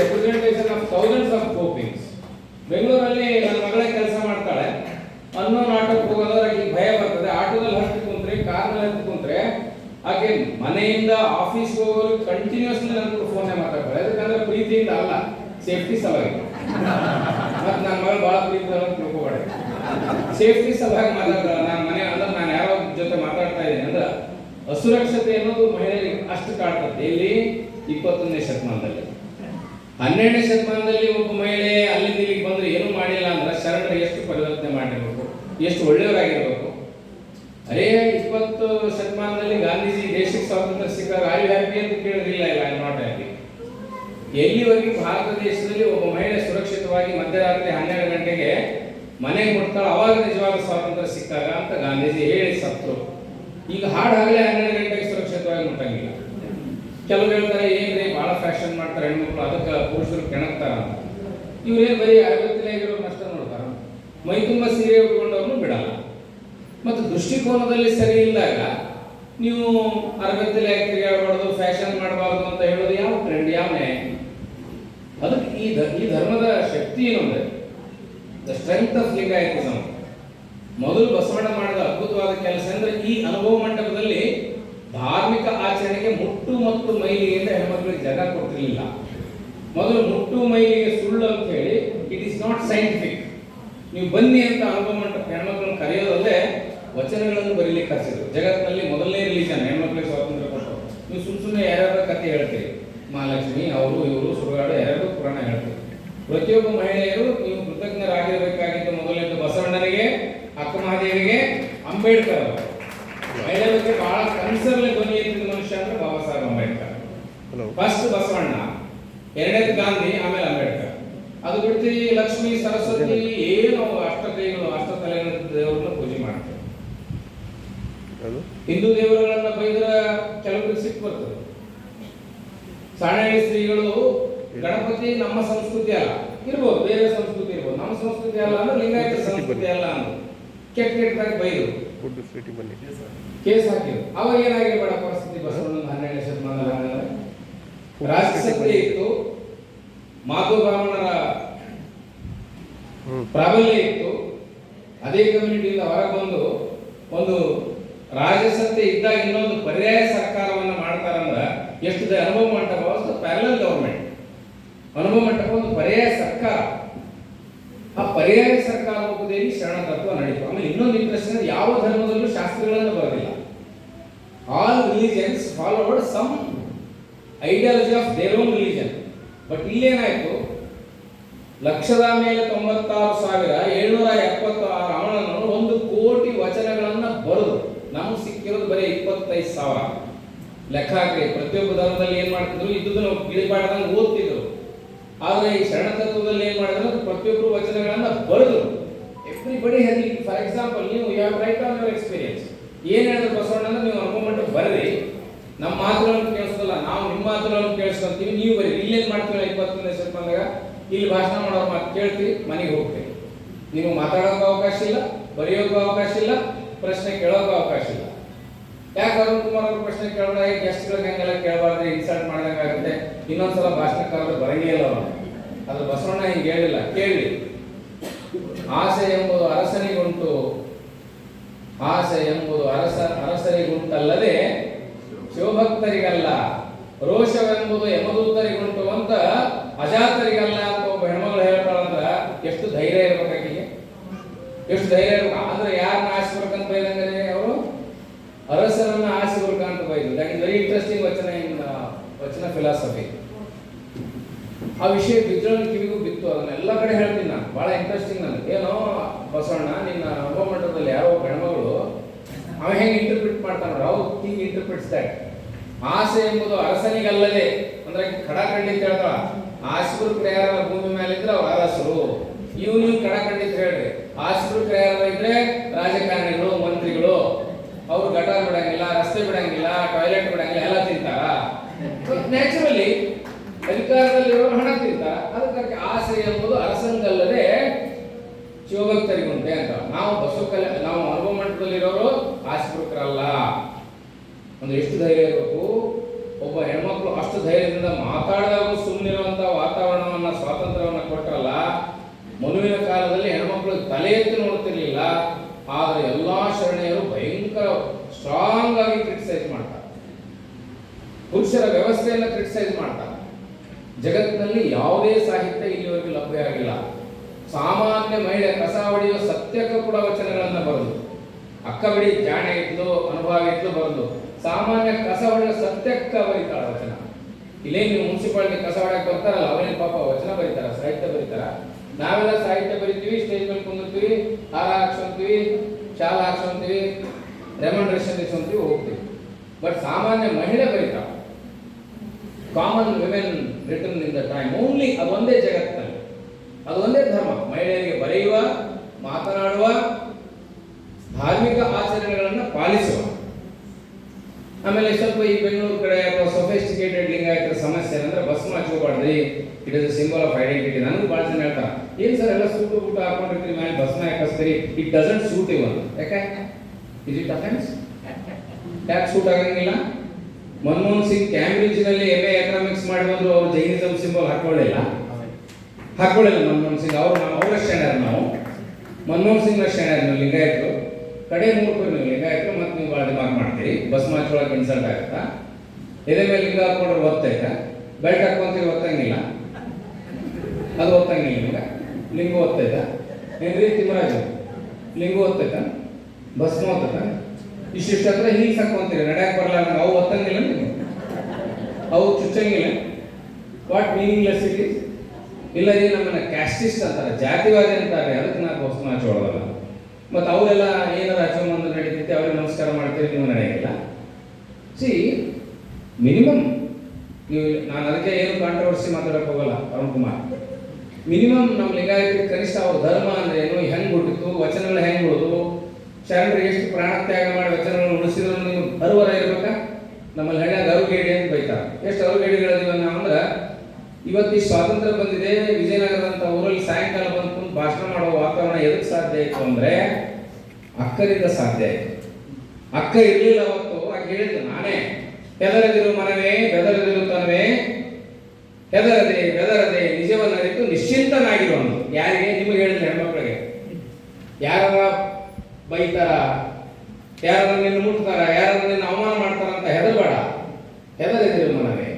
ರೆಪ್ರೆಸೆಂಟೇಷನ್ ಆಫ್ ಥೌಸಂಡ್ಸ್ ಆಫ್ ಬೆಂಗಳೂರಲ್ಲಿ ನನ್ನ ಮಗಳೇ ಕೆಲಸ ಮಾಡ್ತಾಳೆ. ಅನ್ನೋನ್ ಆಟೋಕ್ ಹೋಗೋದ್ರಾಗ ಭಯ ಬರ್ತದೆ. ಆಟೋದಲ್ಲಿ ಹತ್ತಿ ಕುಂತ್ರೆ ಕಾರ್ನಲ್ಲಿ ಹತ್ತಿ ಕುಂತ್ರೆ, ಹಾಗೆ ಮನೆಯಿಂದ ಆಫೀಸ್ ಹೋಗೋರು ಕಂಟಿನ್ಯೂಸ್ಲಿ ನನ್ನ ಫೋನ್ ಮಾತಾಡ್ತಾಳೆ ಯಾಕಂದ್ರೆ ಪ್ರೀತಿಯಿಂದ ಅಲ್ಲ ಸೇಫ್ಟಿ ಸಲುವಾಗಿ. ಮತ್ತೆ ನನ್ನ ಮಗಳು ಬಹಳ ಪ್ರೀತಿ ಅಂತ ತಿಳ್ಕೊಬೇಡ. ಸೇಫ್ಟಿ ಸಲುವಾಗಿ ಮಾತಾಡ್ತಾಳೆ. ನಾನು ಮನೆ ಅಂದ್ರೆ ನಾನು ಯಾರೋ ಜೊತೆ ಮಾತಾಡ್ತಾ ಇದ್ದೀನಿ ಅಂದ್ರೆ ಅಸುರಕ್ಷತೆ ಅನ್ನೋದು ಮಹಿಳೆಯರಿಗೆ ಅಷ್ಟು ಕಾಡ್ತದೆ ಇಲ್ಲಿ ಇಪ್ಪತ್ತೊಂದನೇ ಶತಮಾನದಲ್ಲಿ. ಹನ್ನೆರಡನೇ ಶತಮಾನದಲ್ಲಿ ಒಬ್ಬ ಮಹಿಳೆ ಅಲ್ಲಿಂದ ಇಲ್ಲಿಗೆ ಬಂದ್ರೆ ಏನೂ ಮಾಡಿಲ್ಲ ಅಂದ್ರೆ ಶರಣರು ಎಷ್ಟು ಪರಿವರ್ತನೆ ಮಾಡಿರಬೇಕು, ಎಷ್ಟು ಒಳ್ಳೆಯವರಾಗಿರ್ಬೇಕು. ಅರೇ ಇಪ್ಪತ್ತು ಶತಮಾನದಲ್ಲಿ ಗಾಂಧೀಜಿ ದೇಶಕ್ಕೆ ಸ್ವಾತಂತ್ರ್ಯ ಸಿಕ್ಕಾಗ ಐ ಹ್ಯಾಪಿ ಅಂತ ಕೇಳಿದ್ರಿಲ್ಲ ಇಲ್ಲ ನಾಟ್ ಹ್ಯಾಪಿ ಎಲ್ಲಿವರೆಗೆ ಭಾರತ ದೇಶದಲ್ಲಿ ಒಬ್ಬ ಮಹಿಳೆ ಸುರಕ್ಷಿತವಾಗಿ ಮಧ್ಯರಾತ್ರಿ ಹನ್ನೆರಡು ಗಂಟೆಗೆ ಮನೆಗೆ ಮುಟ್ತಾಳೆ ಅವಾಗ ನಿಜವಾದ ಸ್ವಾತಂತ್ರ್ಯ ಸಿಕ್ಕಾಗ ಅಂತ ಗಾಂಧೀಜಿ ಹೇಳಿ ಸತ್ತು ಈಗ ಹಾಡು ಮುಟ್ಟಂಗಿಲ್ಲ ಕೆಲವು ಹೇಳ್ತಾರೆ ಏನ್ರಿ ಬಹಳ ಫ್ಯಾಷನ್ ಮಾಡ್ತಾರೆ ಹೆಣ್ಮಕ್ಳು, ಅದಕ್ಕೆ ಪುರುಷರು ಕೆಣಕ್ತಾರ ಇವ್ರೇನು ಬರೀ ಇರೋ ಅಷ್ಟ ನೋಡ್ತಾರ. ಮೈ ತುಂಬ ಸೀರೆ ಉಟ್ಕೊಂಡವ್ರನ್ನು ಬಿಡಲ್ಲ. ಮತ್ತು ದೃಷ್ಟಿಕೋನದಲ್ಲಿ ಸರಿ ಇಲ್ಲದಾಗ ನೀವು ಅರಗತ್ತಲೆ ತಿರುಗಾಡಬಾರ್ದು ಫ್ಯಾಷನ್ ಮಾಡಬಾರ್ದು ಅಂತ ಹೇಳೋದು ಯಾವ ಟ್ರೆಂಡ್ ಯಾವ ನ್ಯಾಯ? ಅದಕ್ಕೆ ಈ ಈ ಧರ್ಮದ ಶಕ್ತಿ ಏನು ಅಂದರೆ ದ ಸ್ಟ್ರೆಂತ್ ಆಫ್ ಲಿಂಗಾಯತಿಸಮ್ ಮೊದಲು ಬಸವಣ್ಣ ಮಾಡಿದ ಅದ್ಭುತವಾದ ಕೆಲಸ ಅಂದ್ರೆ ಈ ಅನುಭವ ಮಂಟಪದಲ್ಲಿ ಧಾರ್ಮಿಕ ಆಚರಣೆಗೆ ಮುಟ್ಟು ಮತ್ತು ಮೈಲಿಗೆಯಿಂದ ಹೆಣ್ಮಕ್ಳಿಗೆ ಜಾಗ ಕೊಟ್ಟಿರಲಿಲ್ಲ. ಮೊದಲು ಮುಟ್ಟು ಮೈಲಿಗೆ ಸುಳ್ಳು ಅಂತ ಹೇಳಿ ಇಟ್ ಇಸ್ ನಾಟ್ ಸೈಂಟಿಫಿಕ್ ನೀವು ಬನ್ನಿ ಅಂತ ಅನುಭವ ಹೆಣ್ಮಕ್ಳನ್ನ ಕರೆಯೋದಲ್ಲದೆ ವಚನಗಳನ್ನು ಬರೀಲಿಕ್ಕೆ ಕರೆಸಿದ್ರು. ಜಗತ್ತಿನಲ್ಲಿ ಮೊದಲನೇ ರಿಲೀಜನ್ ಹೆಣ್ಮಕ್ಳಿಗೆ ಸ್ವಾತಂತ್ರ್ಯ ಕೊಟ್ಟರು. ನೀವು ಸುಮ್ ಸುಮ್ಮನೆ ಯಾರ್ಯಾರ ಕಥೆ ಹೇಳ್ತೀರಿ. ಮಹಾಲಕ್ಷ್ಮಿ, ಅವರು, ಇವರು ಸುಗಾಡ ಯಾರ್ಯಾರು ಪುರಾಣ ಹೇಳ್ತೀರಿ. ಪ್ರತಿಯೊಬ್ಬ ಮಹಿಳೆಯರು ನೀವು ಕೃತಜ್ಞರಾಗಿರಬೇಕಾಗಿದ್ದು ಮೊದಲನೇದು ಬಸವಣ್ಣನಿಗೆ, ಅಕ್ಕಮಹಾದೇವಿಗೆ ಅಂಬೇಡ್ಕರ್ ಅವರು ಬಗ್ಗೆ ಬಹಳ ಕನ್ಸರ್ಲೆ ಧ್ವನಿ ಎತ್ತಿದ ಮನುಷ್ಯ ಅಂದ್ರೆ ಬಾಬಾ ಸಾಹೇಬ್ ಅಂಬೇಡ್ಕರ್. ಫಸ್ಟ್ ಬಸವಣ್ಣ ಎರಡನೇದು ಗಾಂಧಿ ಆಮೇಲೆ ಅಂಬೇಡ್ಕರ್. ಅದು ಈ ಲಕ್ಷ್ಮಿ ಸರಸ್ವತಿ ಏನು ಅಷ್ಟ ಕೈಗಳು ಅಷ್ಟ ತಲೆಗಳ ದೇವರನ್ನ ಪೂಜೆ ಮಾಡ್ತಾರೆ. ಹಿಂದೂ ದೇವರುಗಳನ್ನ ಬೈದ್ರ ಕೆಲವರಿಗೆ ಸಿಟ್ಟು ಬರ್ತದೆ. ಸಾಣೇಳಿ ಶ್ರೀಗಳು ಗಣಪತಿ ನಮ್ಮ ಸಂಸ್ಕೃತಿ ಅಲ್ಲ. ಇರ್ಬೋದು ಬೇರೆ ಸಂಸ್ಕೃತಿ ಇರ್ಬೋದು. ನಮ್ಮ ಸಂಸ್ಕೃತಿ ಅಲ್ಲ ಅಂದ್ರೆ ಲಿಂಗಾಯತ ಸಂಸ್ಕೃತಿ ಅಲ್ಲ ಅಂದ್ರೆ. ಕೆಟ್ಟ ಕೆಟ್ಟದಾಗ ಬೈದ್ರು ಫುಡ್ ಸಿಟಿ ಬನ್ನಿ. ಕೇಸ್ ಹಾಕಿದ್ರು ಅವಾಗ ಏನಾಗಿರ್ಬೇಡ ಪರಿಸ್ಥಿತಿ ಬಸವಣ್ಣ ಹನ್ನೆರಡನೇ ಶತಮಾನದಲ್ಲಿ ರಾಜಸತ್ತೆ ಇತ್ತು. ಮಾಧು ಬ್ರಾಹ್ಮಣರ ಪ್ರಾಬಲ್ಯ ಇತ್ತು. ಅದೇ ಕಮ್ಯುನಿಟಿಯಿಂದ ಹೊರಗೆ ಬಂದು ಒಂದು ರಾಜಸತ್ತೆ ಇದ್ದಾಗ ಇನ್ನೊಂದು ಪರ್ಯಾಯ ಸರ್ಕಾರವನ್ನ ಮಾಡ್ತಾರಂದ್ರ ಎಷ್ಟು ಅನುಭವ ಮಂಟಪ ಒಂದು ಪ್ಯಾರಲಲ್ ಗೌರ್ಮೆಂಟ್ ಅನುಭವ ಮಂಟಪ ಒಂದು ಪರ್ಯಾಯ ಸರ್ಕಾರ. ಆ ಪರ್ಯಾಯ ಸರ್ಕಾರ ಶರಣ ತತ್ವ ನಡೀತು. ಆಮೇಲೆ ಇನ್ನೊಂದು ಇಂಟ್ರೆಸ್ಟ್ ಯಾವ ಧರ್ಮದಲ್ಲೂ ಶಾಸ್ತ್ರಗಳನ್ನು ಬರೋದಿಲ್ಲ. All religions followed some ideology of their own religion but ಇಲ್ಲೇನಾಯ್ತು? ಲಕ್ಷದ ಮೇಲೆ ತೊಂಬತ್ತಾರು ಸಾವಿರ ಏಳ್ನೂರ ಎಪ್ಪತ್ತಾರು ಅವನನ್ನು ಒಂದು ಕೋಟಿ ವಚನಗಳನ್ನ ಬರೆದು, ನಮ್ಗೆ ಸಿಕ್ಕಿರೋದು ಬರೀ ಇಪ್ಪತ್ತೈದು ಸಾವಿರ. ಲೆಕ್ಕ ಹಾಕಿ ಪ್ರತಿಯೊಬ್ಬ ಧರ್ಮದಲ್ಲಿ ಏನ್ ಮಾಡ್ತಿದ್ರು? ಇದ್ದುದನ್ನು ಗಿಳಿಬಾಡ್ದಂಗೆ ಓದ್ತಿದ್ರು. ಆದ್ರೆ ಈ ಶರಣತತ್ವದಲ್ಲಿ ಏನ್ ಮಾಡಿದ್ರು? ಪ್ರತಿಯೊಬ್ಬರು ವಚನಗಳನ್ನ ಬರೆದು ಎವ್ರಿಬಡಿ ಹ್ಯಾಸ್ ಫಾರ್ ಎಕ್ಸಾಂಪಲ್ ನೀವು you have write on your experience ಏನು ಹೇಳಿದ್ರು ಬಸವಣ್ಣ ಅಂದ್ರೆ ನೀವು ಅನ್ಕೊಂಡ್ಬಿಟ್ಟು ಬರ್ರಿ. ನಮ್ಮ ಮಾತುಗಳನ್ನು ಕೇಳಿಸೋದಲ್ಲ, ನಾವು ನಿಮ್ಮ ಮಾತುಗಳನ್ನು ಕೇಳಿಸ್ಕೊಂತೀವಿ, ನೀವು ಬರೀ ಇಲ್ಲೇನು ಮಾಡ್ತೀವಿ ಇಪ್ಪತ್ತೊಂದನೇ ಬಂದಾಗ ಇಲ್ಲಿ ಭಾಷಣ ಮಾಡೋ ಮಾತು ಕೇಳ್ತೀವಿ, ಮನೆಗೆ ಹೋಗ್ತೀವಿ. ನೀವು ಮಾತಾಡೋಕ್ಕೂ ಅವಕಾಶ ಇಲ್ಲ ಬರೆಯೋಕ್ಕೂ ಅವಕಾಶ ಇಲ್ಲ, ಪ್ರಶ್ನೆ ಕೇಳೋಕ್ಕೂ ಅವಕಾಶ ಇಲ್ಲ. ಯಾಕೆ ಅರುಣ್ ಕುಮಾರ್ ಅವ್ರ ಪ್ರಶ್ನೆ ಕೇಳಿದಾಗ ಗೆಸ್ಟ್ಗಳಿಗೆ ಹಂಗೆಲ್ಲ ಕೇಳಬಾರ್ದು ಇನ್ಸಲ್ಟ್ ಮಾಡಿದಂಗೆ ಆಗುತ್ತೆ ಇನ್ನೊಂದ್ಸಲ ಭಾಷಣ ಕರೆದ್ರೆ ಬರಂಗೇ ಇಲ್ಲ ಅವರು. ಅದು ಬಸವಣ್ಣ ಹಿಂಗೆ ಹೇಳಿಲ್ಲ ಕೇಳಿ ಆಸೆ ಎಂಬುದು ಅರಸನಿಗುಂಟು. ಆಸೆ ಎಂಬುದು ಅರಸ, ಅರಸರಿಗುಂಟಲ್ಲದೆ ಶಿವಭಕ್ತರಿಗಲ್ಲ ರೋಷವೆಂಬುದು ಯಮದೂತರಿಗುಂಟು ಅಂತ ಅಜಾತರಿಗಲ್ಲ ಅಂತ ಒಬ್ಬ ಹೆಣ್ಮಗಳು ಹೇಳ್ತಾಳಂದ್ರ ಎಷ್ಟು ಧೈರ್ಯ ಇರ್ಬೇಕಾಗಿ ಎಷ್ಟು ಧೈರ್ಯ ಇರ್ಬೇಕು? ಅಂದ್ರೆ ಯಾರನ್ನ ಆಶಿಸ್ಬೇಕಂತ ಬೈದಂಗೆ ಅವರು? ಅರಸರನ್ನ ಆಶಿಸ್ಬೇಕಂತ ಬೈದ್ರು. That very interesting vachana in vachana philosophy ಆ ವಿಷಯ ಬಿಜ್ಜಳನ ಕಿವಿಗೂ ಬಿತ್ತು. ಅದನ್ನ ಎಲ್ಲ ಕಡೆ ಹೇಳ್ತೀನಿ ನಾನು. ಬಹಳ ಇಂಟ್ರೆಸ್ಟಿಂಗ್ ನನಗೆ. ಏನೋ ಬಸವಣ್ಣ ನಿನ್ನ ಹಬ್ಬ ಮಟ್ಟದಲ್ಲಿ ಯಾರೋ ಗಣಮಗಳು ಅವ ಹೆಂಗೆ ಇಂಟರ್ಪ್ರಿಟ್ ಮಾಡ್ತಾನೆ ಹೌ ಹಿಂಗೆ ಇಂಟರ್ಪ್ರಿಟ್ಸ್ ದಟ್ ಆಸೆ ಎಂಬುದು ಅರಸನಿಗಲ್ಲದೆ. ಅಂದ್ರೆ ಖಡಾಖಂಡಿತ ಹೇಳ್ತಾಳ. ಆಸಿಗರು ಯಾರ ಭೂಮಿ ಮೇಲೆ ಇದ್ರೆ ಅವ್ರ ಅರಸರು. ಇವ್ ನೀವು ಅಂತ ಹೇಳ್ರಿ. ಆಸಿಗರು ಯಾರ ಇದ್ರೆ ರಾಜಕಾರಣಿಗಳು, ಮಂತ್ರಿಗಳು. ಅವ್ರು ಗಟಾರ ಬಿಡಂಗಿಲ್ಲ, ರಸ್ತೆ ಬಿಡಂಗಿಲ್ಲ ಟಾಯ್ಲೆಟ್ ಬಿಡಂಗಿಲ್ಲ, ಎಲ್ಲ ತಿಂತಾರ. ಅಧಿಕಾರದಲ್ಲಿರೋರು ಹಣ ಹಣದಿಂದ ಅದಕ್ಕೆ ಆಸೆ ಎಂಬುದು ಅರಸಂಗಲ್ಲದೆ ಶಿವಭಕ್ತರಿಗುಂಟೆ ಅಂತ. ನಾವು ಬಸವ ಕಲೆ ನಾವು ಅನುಭವ ಮಂಟಪದಲ್ಲಿರೋರು ಆಸ್ಪೃಕರಲ್ಲ ಒಂದು ಎಷ್ಟು ಧೈರ್ಯ ಇರಬೇಕು. ಒಬ್ಬ ಹೆಣ್ಮಕ್ಳು ಅಷ್ಟು ಧೈರ್ಯದಿಂದ ಮಾತಾಡಿದಾಗ ಸುಮ್ಮನಿರುವಂತ ವಾತಾವರಣವನ್ನ, ಸ್ವಾತಂತ್ರ್ಯವನ್ನ ಕೊಟ್ಟರಲ್ಲ ಮನುವಿನ ಕಾಲದಲ್ಲಿ ಹೆಣ್ಮಕ್ಳು ತಲೆ ಎತ್ತಿ ನೋಡ್ತಿರ್ಲಿಲ್ಲ. ಆದ್ರೆ ಎಲ್ಲಾ ಶರಣೆಯರು ಭಯಂಕರ ಸ್ಟ್ರಾಂಗ್ ಆಗಿ ಕ್ರಿಟಿಸೈಸ್ ಮಾಡ್ತಾರೆ. ಪುರುಷರ ವ್ಯವಸ್ಥೆಯನ್ನು ಕ್ರಿಟಿಸೈಸ್ ಮಾಡ್ತಾರೆ. ಜಗತ್ತಿನಲ್ಲಿ ಯಾವುದೇ ಸಾಹಿತ್ಯ ಇಲ್ಲಿವರೆಗೂ ಲಭ್ಯ ಆಗಿಲ್ಲ. ಸಾಮಾನ್ಯ ಮಹಿಳೆ ಕಸ ಹೊಡೆಯುವ ಸತ್ಯಕ್ಕೂ ಕೂಡ ವಚನಗಳನ್ನು ಬರೆದು, ಅಕ್ಕ ಬಿಡಿ ಜಾಣೆ ಇದ್ಲು, ಅನುಭವ ಇದ್ಲು ಬರೆದು, ಸಾಮಾನ್ಯ ಕಸ ಹೊಡೆಯುವ ಸತ್ಯಕ್ಕ ಬರೀತಾಳ ವಚನ. ಇಲ್ಲೇ ನೀವು ಮುನ್ಸಿಪಾಲಿಟಿ ಕಸ ಹೊಡೆಯಕ್ಕೆ ಬರ್ತಾರಲ್ಲ, ಅವರೇನು ಪಾಪ ವಚನ ಬರೀತಾರ, ಸಾಹಿತ್ಯ ಬರೀತಾರ? ನಾವೆಲ್ಲ ಸಾಹಿತ್ಯ ಬರಿತೀವಿ ಸ್ಟೇಜ್ ಮೇಲೆ ಕುಂದಿರ್ತೀವಿ, ಹಾಲ ಹಾಕ್ಸ್ಕೊಂತೀವಿ, ಶಾಲ ಹಾಕ್ಸ್ಕೊಂತೀವಿ ರೆಮಂಡ್ರೇಷನ್ ಇಸ್ಕೊಂತೀವಿ, ಹೋಗ್ತೀವಿ. ಬಟ್ ಸಾಮಾನ್ಯ ಮಹಿಳೆ ಬರೀತಾಳ. Common women return in the time only ಅದೊಂದೇ ಜಗತ್ತಿನಲ್ಲಿ ಅದೊಂದೇ ಧರ್ಮ. ಮಹಿಳೆಯರಿಗೆ ಬರೆಯುವ, ಮಾತನಾಡುವ, ಧಾರ್ಮಿಕ ಆಚರಣೆಗಳನ್ನು ಪಾಲಿಸುವ. ಆಮೇಲೆ ಸ್ವಲ್ಪ ಈ ಬೆಂಗಳೂರು ಕಡೆ ಅಥವಾ ಸೊಫಿಸ್ಟಿಕೇಟೆಡ್ ಲಿಂಗಾಯತರ ಸಮಸ್ಯೆ ಅಂದ್ರೆ ಬಸ್ ಹಚ್ಕೋಬಾರ್ದ್ರಿ it is symbol of identity ನನಗೂ ಭಾಳ ಜನ ಹೇಳ್ತಾರೆ, ಏನ್ ಸರ್ ಎಲ್ಲ ಸೂಟು ಊಟ ಹಾಕೊಂಡಿರ್ತೀರಿ ಮೇಲೆ ಬಸ್ ಹಾಕಿಸ್ತೀರಿ? ಇಟ್ ಡಸಂಟ್ ಸೂಟ್ ಇವನ್ ಯಾಕೆ? ಇಸ್ ಇಟ್ ಅಫೆನ್ಸ್ ಯಾಕೆ? ಸೂಟ್ ಆಗಂಗಿಲ್ಲ? ಮನಮೋಹನ್ ಸಿಂಗ್ ಕ್ಯಾಂಬ್ರಿಡ್ಜ್ನಲ್ಲಿ ಎಂ ಎ ಎಕನಾಮಿಕ್ಸ್ ಮಾಡಿ ಬಂದ್ರು, ಅವರು ಜೈನಿಸಂ ಸಿಂಬಲ್ ಹಾಕೊಳ್ಳಿಲ್ಲ. ಹಾಕೊಳ್ಳಿಲ್ಲ ಮನಮೋಹನ್ ಸಿಂಗ್. ಅವರು ಅವರ ಸ್ಟ್ಯಾಂಡರ್ಡ್ ನಾವು. ಮನಮೋಹನ್ ಸಿಂಗ್ ಸ್ಟ್ಯಾಂಡರ್ಡ್ ನೀವು ಲಿಂಗಾಯತರು. ಕಡೆ ಮೂರ್ಖರು ನೀವು ಲಿಂಗಾಯತರು, ಮತ್ತೆ ನೀವು ದಿಮಾಗ್ ಮಾಡ್ತೀರಿ. ಬಸ್ ಮಾಚೊಳಗೆ ಇನ್ಸಲ್ಟ್ ಆಗುತ್ತಾ? ಎದೆ ಮೇಲೆ ಲಿಂಗ ಹಾಕೊಂಡ್ರೆ ಒತ್ತೈತಾ ಬೆಲ್ಟ್ ಹಾಕೊಂತೀವಿ ಒತ್ತಂಗಿಲ್ಲ? ಅದು ಒತ್ತಂಗಿಲ್ಲ ಲಿಂಗ ಲಿಂಗ ಒತ್ತೈತಾ ಏನ್ರಿ ತಿಮ್ಮರಾಜು? ಲಿಂಗ ಒತ್ತೈತಾ ಭಸ್ಮ ಒತ್ತೈತಾ ಇಷ್ಟಿಷ್ಟು ಹತ್ರ ಹೀಗೆ ಹಾಕೊಂತೀರಿ ನಡ್ಯಾಕ ಬರಲ್ಲ ನಂಗೆ ಅವು ಒತ್ತಂಗಿಲ್ಲ ನೀವು ಅವು ಚುಚ್ಚಂಗಿಲ್ಲ? ವಾಟ್ ಮೀನಿಂಗ್ಲೆಸ್ ಇಟ್ ಇಸ್ ಇಲ್ಲ ರೀ, ನಮ್ಮನ್ನ ಕ್ಯಾಸ್ಟಿಸ್ಟ್ ಅಂತಾರೆ, ಜಾತಿವಾದಿ ಅಂತಾರೆ, ಅದಕ್ಕೆ ನಾವು ಭಸ್ಮ ಹಚ್ಚೋಳಲ್ಲ ಮತ್ತು ಅವರೆಲ್ಲ ಏನಾರ ಒಂದು ನಡೀತೈತೆ, ಅವ್ರಿಗೆ ನಮಸ್ಕಾರ ಮಾಡ್ತೀರಿ, ನೀವು ನಡೆಯಂಗಿಲ್ಲ. ಸಿ ಮಿನಿಮಮ್ ನೀವು ನಾನು ಅದಕ್ಕೆ ಏನು ಕಾಂಟ್ರವರ್ಸಿ ಮಾತಾಡಕ್ಕೆ ಹೋಗಲ್ಲ ಅರುಣ್ ಕುಮಾರ್. ಮಿನಿಮಮ್ ನಮ್ಮ ಲಿಂಗಾಯತರಿಗೆ ಕನಿಷ್ಠ ಅವ್ರ ಧರ್ಮ ಅಂದ್ರೆ ಏನು, ಹೆಂಗೆ ಬಿಟ್ಟಿತ್ತು ವಚನಗಳು ಹೆಂಗೆ ಉಳಿದು ಶರಣರು ಎಷ್ಟು ಪ್ರಾಣ ತ್ಯಾಗ ಮಾಡಿ ವಚನಗಳನ್ನು ಉಳಿಸಿದ್ರು ನೀವು ಅರುವರ ಇರ್ಬೇಕಾ? ನಮ್ಮಲ್ಲಿ ಹಳ್ಳಿಯಾಗ ಅರುಗೇಡಿ ಅಂತ ಬೈತಾ ಎಷ್ಟು ಅರುಗೇಡಿಗಳಿವೆ ನಾವು ಅಂದ್ರೆ, ಇವತ್ತು ಸ್ವಾತಂತ್ರ್ಯ ಬಂದಿದೆ, ವಿಜಯನಗರದಂತ ಊರಲ್ಲಿ ಸಾಯಂಕಾಲ ಬಂದು ಭಾಷಣ ಮಾಡುವ ವಾತಾವರಣ ಎದಕ್ಕೆ ಸಾಧ್ಯ ಆಯ್ತು ಅಂದ್ರೆ ಅಕ್ಕರಿಂದ ಸಾಧ್ಯ ಆಯ್ತು. ಅಕ್ಕ ಇರಲಿಲ್ಲ ಅವತ್ತು ಆಕೆ ಹೇಳಿದ್ದು ನಾನೇ. ಹೆದರದಿರು ಮನವೇ, ಬೆದರದಿರು ತನವೇ. ಹೆದರದೆ, ಬೆದರದೆ ನಿಜವನ್ನರಿತು ನಿಶ್ಚಿಂತನಾಗಿರುವನು. ಯಾರಿಗೆ? ನಿಮಗೆ ಹೇಳಿದ ಹೆಣ್ಮಕ್ಳಿಗೆ. ಯಾರ ಬೈತಾರ ಯಾರನ್ನ ನಿನ್ನ ಮುಟ್ತಾರ ಯಾರ ನಿನ್ನ ಅವಮಾನ ಮಾಡ್ತಾರ ಅಂತ ಹೆದರಬೇಡ. ಹೆದರದಿರು ಮನವೇ.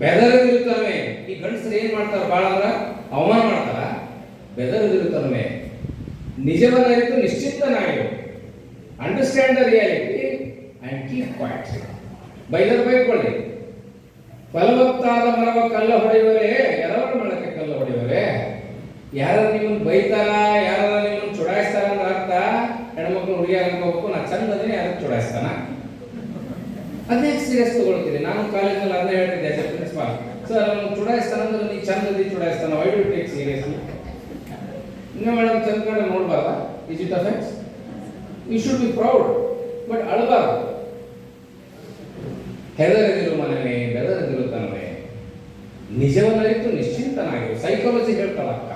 ಬೆದರದಿರುತ್ತಾನೆ ಈ ಗಂಡಸರು ಏನ್ ಮಾಡ್ತಾರ ಅಂದ್ರ ಅವಮಾನ ಮಾಡ್ತಾರ. ಬೆದರದಿರುತ್ತಾನೆ ನಿಜವನ್ನ ಅರಿತು ನಿಶ್ಚಿಂತನಾಗಿರು understand the reality and keep quiet ಬೈದರ್ ಬೈಕೊಳ್ಳಿ. ಫಲವತ್ತಾದ ಮರವ ಕಲ್ಲ ಹೊಡೆಯುವರೆ ಎರವಣ ಮಾಡಕ್ಕೆ ಕಲ್ಲ ಹೊಡೆಯುವರೇ ಯಾರು ನಿಮ್ಮನ್ನು ಬೈತಾರ ಯಾರ ನಿಮ್ಮನ್ನ ಚುಡಾಯಿಸ್ತಾರ ಅಂದ್ರೆ ಅರ್ಥ ಹೆಣ್ಮಕ್ಳು ಹುಡುಗಿಯಾರ ಅನ್ಕೋಬೇಕು ನಾ ಚಂದ ಅದೀನಿ ಅದಕ್ಕೆ ಚುಡಾಯಿಸ್ತಾನ? ಅದೇ ಸೀರಿಯಸ್ ತಗೊಳ್ತೀನಿ ನಾನು ಕಾಲೇಜಲ್ಲಿ ಅದನ್ನ ಹೇಳ್ತಿದ್ದೆ ಆಸ್ ಪ್ರಿನ್ಸಿಪಾಲ್ ಸರ್ ಅವನು ಚುಡಾಯಿಸ್ತಾನ ಅಂದ್ರೆ ನೀ ಚಂದದಿ ಚುಡಾಯಿಸ್ತಾನ ವೈ ಡು ಟೇಕ್ ಸೀರಿಯಸ್ಲಿ ನೀವು ಮೇಡಮ್, ಚಂದ ಕಡೆ ನೋಡ್ಬಾರ್ದ? Is it affects you should be proud but ಅಳಬಾರ್ದು. ಹೆದರದಿರು ಮನವೇ ಬೆದರದಿರು ತನವೇ. ನಿಜವನ್ನರಿತು ನಿಶ್ಚಿಂತನಾಗಿರು. Psychology ಹೇಳ್ತಾಳ Akka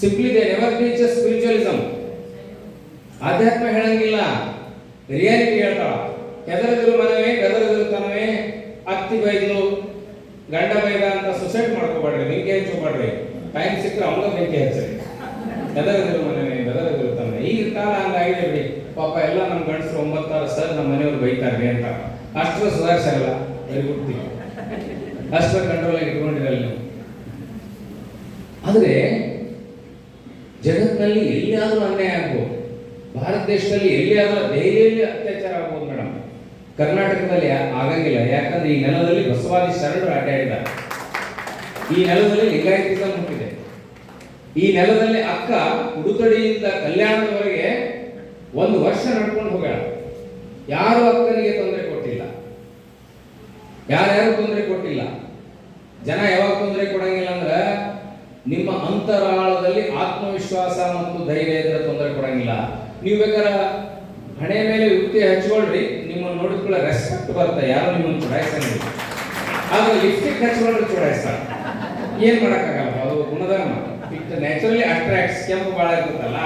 simply they never teach spiritualism ಆಧ್ಯಾತ್ಮ ಹೇಳಂಗಿಲ್ಲ. ರಿಯಾಲಿಟಿ ಹೇಳ್ತಾಳ. ಹೆದರದಿರು ಮನವೇ, ಬೆದರದಿರು ತನವೇ, ಅತ್ತಿ ಬೈದ್ಲು, ಗಂಡ ಬೈದ ಅಂತ ಸುಸೈಡ್ ಮಾಡ್ಕೋಬೇಡ್ರಿ ಬೆಂಕಿ ಹಚ್ಚೋಬೇಡ್ರಿ ಟೈಮ್ ಸಿಕ್ಕರೆ ಅವನ ಬೆಂಕಿ ಹಚ್ಚರಿ. ಹೆದರದಿರು ಮನವೇ, ಬೆದರದಿರು ತನವೇ. ಈಗ ಕಾಲ ಹಂಗಾಗಿದೆ ಬಿಡಿ ಪಾಪ ಎಲ್ಲ ನಮ್ಮ ಗಂಡಸರು ಒಂಬತ್ತಾರು ಸರ್ ನಮ್ಮ ಮನೆಯವ್ರು ಬೈತಾರೆ ಅಂತ. ಅಷ್ಟ್ರ ಸುಧಾರಿಸಲ್ಲ ವೆರಿ ಗುಡ್ ಥಿಂಗ್ ಕಂಟ್ರೋಲ್ ಇಟ್ಕೊಂಡಿರಲ್ಲ ನೀವು. ಆದರೆ ಜಗತ್ತಿನಲ್ಲಿ ಎಲ್ಲಿಯಾದರೂ ಅನ್ಯಾಯ ಆಗ್ಬೋದು. ಭಾರತ ದೇಶದಲ್ಲಿ ಎಲ್ಲಿಯಾದರೂ ದೆಹಲಿಯಲ್ಲಿ ಅತ್ಯಾಚಾರ ಆಗ್ಬೋದು ಮೇಡಮ್. ಕರ್ನಾಟಕದಲ್ಲಿ ಆಗಂಗಿಲ್ಲ. ಯಾಕಂದ್ರೆ ಈ ನೆಲದಲ್ಲಿ ಬಸವಾದಿ ಶರಣರು ಅಡ್ಡಾಡಿದ್ದಾರೆ. ಈ ನೆಲದಲ್ಲಿ ಲಿಂಗಾಯತಿಸಂ ಹುಟ್ಟಿದೆ. ಈ ನೆಲದಲ್ಲಿ ಅಕ್ಕ ಉಡುತಡಿಯಿಂದ ಕಲ್ಯಾಣದವರೆಗೆ ಒಂದು ವರ್ಷ ನಡ್ಕೊಂಡು ಹೋಗ್ಯಾಳ. ಯಾರು ಅಕ್ಕನಿಗೆ ತೊಂದರೆ ಕೊಟ್ಟಿಲ್ಲ. ಯಾರ್ಯಾರು ತೊಂದರೆ ಕೊಟ್ಟಿಲ್ಲ. ಜನ ಯಾವಾಗ ತೊಂದರೆ ಕೊಡಂಗಿಲ್ಲ ಅಂದ್ರೆ ನಿಮ್ಮ ಅಂತರಾಳದಲ್ಲಿ ಆತ್ಮವಿಶ್ವಾಸ ಮತ್ತು ಧೈರ್ಯ ಇದ್ರೆ ತೊಂದರೆ ಕೊಡಂಗಿಲ್ಲ. ನೀವು ಬೇಕಾದ್ರೆ ಹಣೆ ಮೇಲೆ ಯುಕ್ತಿ ಹಚ್ಕೊಳ್ರಿ, ನಿಮ್ಮನ್ನು ಕೂಡ ರೆಸ್ಪೆಕ್ಟ್ ಬರ್ತಾ ಯಾರು ನಿಮ್ಮನ್ನು ಚುಡಾಯಿಸಂಗಿಲ್ಲ ಆದ್ರೆ ಲಿಪ್ಸ್ಟಿಕ್ ಹಚ್ಕೊಂಡ್ರೆ ಚುಡಾಯಿಸ್ತಾರೆ. ಏನ್ ಮಾಡಕ್ಕಾಗಲ್ಲ? ಅದು ಗುಣಧರ್ಮ. ಇಟ್ ನ್ಯಾಚುರಲಿ ಅಟ್ರಾಕ್ಟ್ಸ್ ಕೆಂಪು ಬಾಳ ಇರ್ತದಲ್ಲ